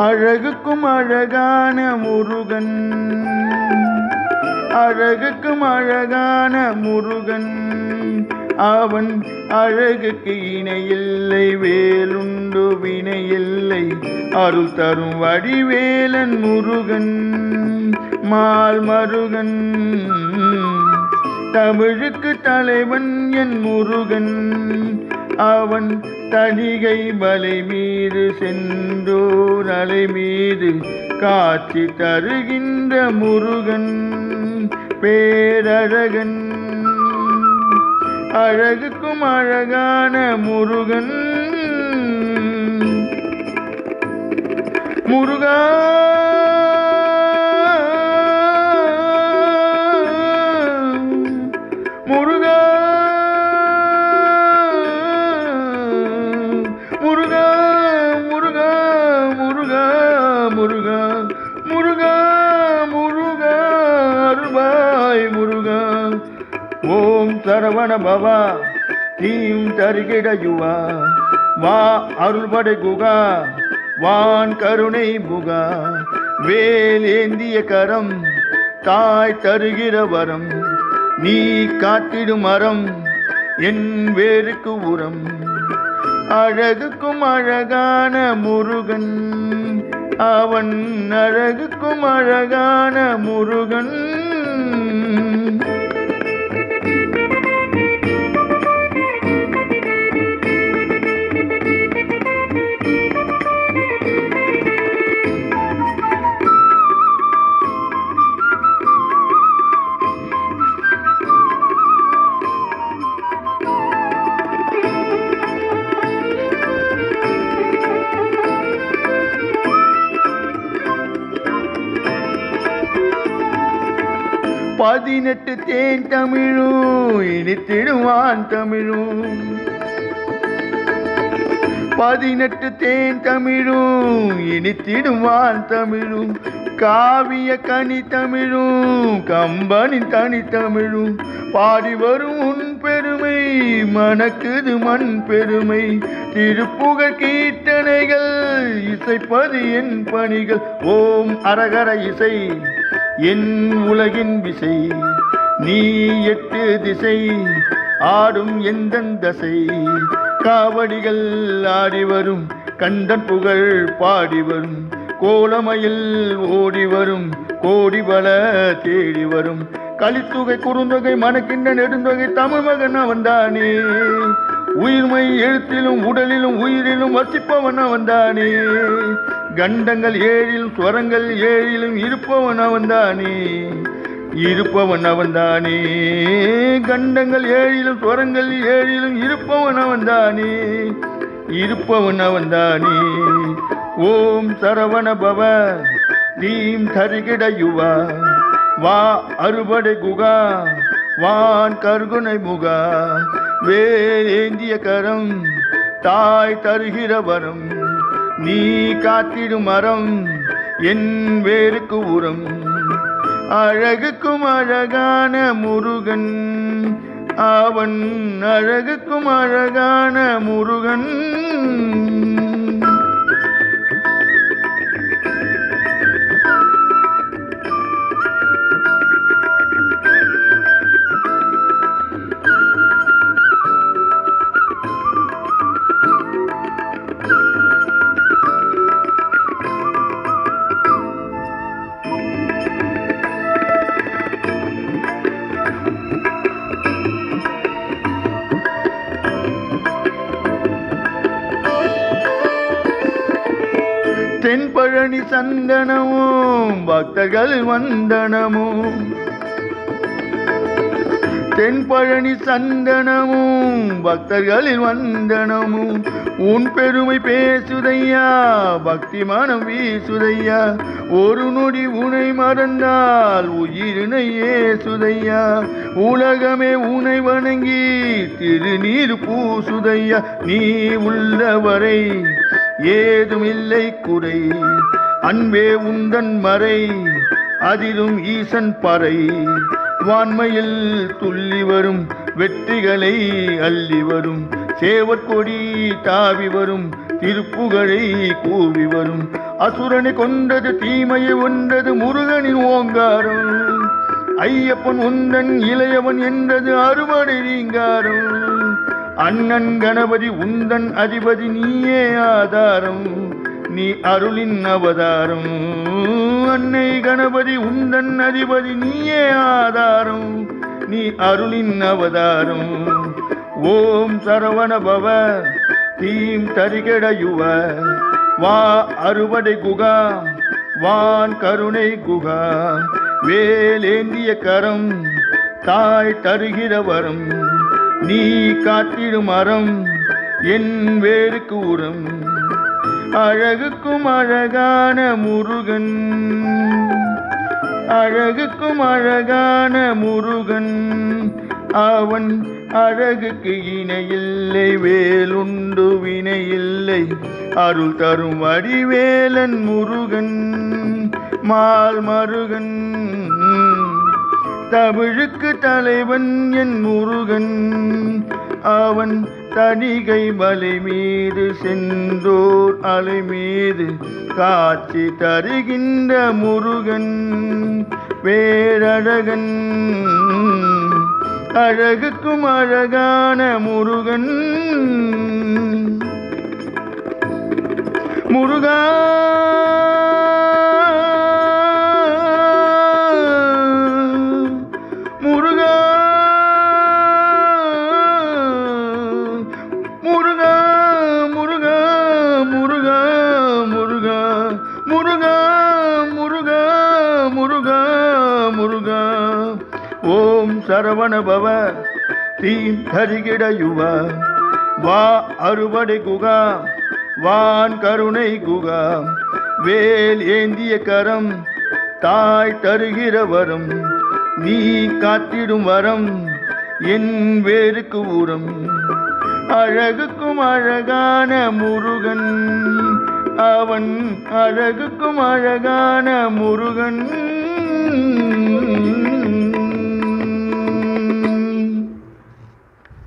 அழகுக்கும் அழகான முருகன். அழகுக்கும் அழகான முருகன். அவன் அழகுக்கு இணையில்லை வேலுண்டு வினையில்லை. அருள் தரும் வடிவேலன் முருகன் மால் மருகன். தமிழுக்கு தலைவன் என் முருகன். அவன் தணிகை மலை மீது சென்றோர் அலை மீது காட்சி தருகின்ற முருகன் பேரழகன். அழகுக்கும் அழகான முருகன். முருகா! முருகா! ஓம் சரவண பவா தீம் தருகிட யுவா வா அருள்படை குகா வான் கருணை புகா வேல் ஏந்திய கரம் தாய் தருகிற வரம். நீ காத்திடும் மரம் என் வேருக்கு உரம். அழகுக்கும் அழகான முருகன் அவன் அழகுக்கும் அழகான முருகன். பதினெட்டு தேன் தமிழும் இனித்திடுவான் தமிழும் பதினெட்டு தேன் தமிழும் இனித்திடுவான் தமிழும் காவிய கனி தமிழும் கம்பனின் தனி தமிழும் பாடி வரும் உன் பெருமை மணக்குது மண் பெருமை. திருப்புகழ் கீர்த்தனைகள் இசைப்பது என் பணிகள். ஓம் அரகர இசை. என் உலகின் விசை நீ எட்டு திசை ஆடும் எந்தன் காவடிகள் ஆடி வரும் கண்டன் புகழ் பாடி வரும் கோலமையில் ஓடி வரும் கோடி பல தேடி வரும் களித்துகை குறுந்தொகை மணக்கின்ற நெடுந்தொகை தமிழ் மகன் வந்தானே உயிர்மை எழுத்திலும் உடலிலும் உயிரிலும் வசிப்பவன் அவன்தானே. கண்டங்கள் ஏழிலும் ஸ்வரங்கள் ஏழிலும் இருப்பவன் அவன்தானே. இருப்பவன் அவன்தானே. கண்டங்கள் ஏழிலும் ஸ்வரங்கள் ஏழிலும் இருப்பவன் அவன்தானே. இருப்பவன் அவன்தானே. ஓம் சரவண பவ நீம் தருகிட யுவா வா அறுபடை குகா வான் கருகுனை முகா. வேந்திய கரம் தாய் தருகிற வரம் நீ காத்திடும் மரம் என் வேருக்கு உரம். அழகுக்கும் அழகான முருகன் அவன் அழகுக்கும் அழகான முருகன். சந்தனமும் பக்தர்கள் வந்தனமும். தென்பழனி சந்தனமும் பக்தர்களில் வந்தனமும். உன் பெருமை பேசுதையா பக்தி மனம் வீசுதையா. ஒரு நொடி உனை மறந்தால் உயிரினை ஏசுதையா. உலகமே உனை வணங்கி திருநீர் பூசுதையா. நீ உள்ளவரை ஏதுமில்லை குறை. அன்பே உந்தன் மறை அதிலும் ஈசன் பறை. வான்மையில் துள்ளி வரும் வெற்றிகளை அள்ளி வரும். சேவற்கொடி தாவி வரும் திருப்புகழை கூவி வரும். அசுரனை கொண்டது தீமையை ஒன்றது முருகனின் ஓங்காரம். ஐயப்பன் உந்தன் இளையவன் என்றது அறுவடை ரீங்காரம். அண்ணன் கணபதி உந்தன் அதிபதி நீயே ஆதாரம். நீ அருளின் அவதாரம். அன்னை கணபதி உந்தன் அதிபதி நீயே ஆதாரம். நீ அருளின் அவதாரம். ஓம் சரவண பவ தீம் தரிகடையுவ வா அறுவடை குகா வான் கருணை குகா. வேலேந்திய கரம் தாய் தருகிற வரம். நீ காத்திடும் மரம் என் வேருக்கு உரம். அழகுக்கும் அழகான முருகன். அழகுக்கும் அழகான முருகன். அவன் அழகுக்கு இணையில்லை வேலுண்டு வினையில்லை. அருள் தரும் வடிவேலன் முருகன் மால் மருகன். தமிழுக்கு தலைவன் என் முருகன். அவன் தணிகை மலை மீது சென்றோர் அலை மீது காட்சி தருகின்ற முருகன் வேரழகன் அழகுக்கும் அழகான முருகன். முருகா முருகா சரவணபவ சரவண பவ தீம் ஹரிகிட வா அறுபடை குகா வான் கருணை குகா. வேல் ஏந்திய கரம் தாய் தருகிற வரம். நீ காத்திடும் வரம் என் வேருக்கு உரம் அழகுக்கும் அழகான முருகன் அவன் அழகுக்கும் அழகான முருகன்.